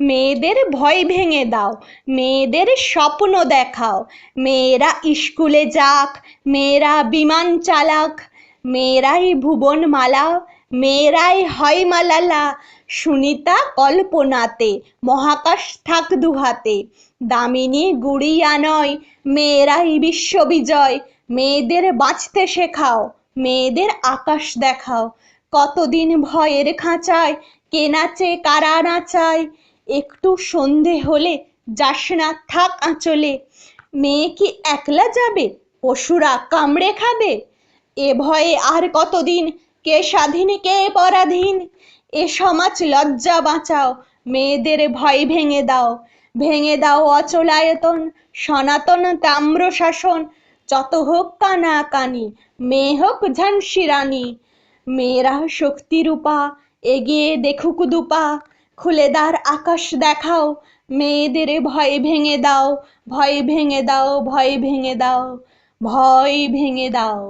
মেয়েদের ভয় ভেঙে দাও, মেয়েদের স্বপ্ন দেখাও। মেয়েরা স্কুলে যাক, মেয়েরা বিমান চালাক, মেয়েরাই ভুবন মালা মেয়েরাই হয় মালালা সুনিতা কল্পনাতে, মহাকাশ থাক দুহাতে। দামিনী গুড়িয়া নয়, মেয়েরাই বিশ্ববিজয়। মেয়েদের বাঁচতে শেখাও, মেয়েদের আকাশ দেখাও। কতদিন ভয়ের খাঁচায় কে নাচে কারা নাচায় একটু সন্ধে হলে যাস না থাক আঁচলে। মেয়ে কি একলা যাবে? পশুরা কামড়ে খাবে? এ ভয়ে আর কতদিন? কে স্বাধীন, কে পরাধীন? এ সমাজ লজ্জা বাঁচাও, মেয়েদের ভয় ভেঙে দাও। ভেঙে দাও অচলায়তন সনাতন তাম্র শাসন। যত হোক কানা কানি মেয়ে হোক ঝানসি রানী মেয়েরা শক্তি রূপা এগিয়ে দেখুক দুপা। খুলে দার আকাশ দেখাও, মেয়েদের ভয় ভেঙে দাও, ভয় ভেঙে দাও, ভয় ভেঙে দাও, ভয় ভেঙে দাও।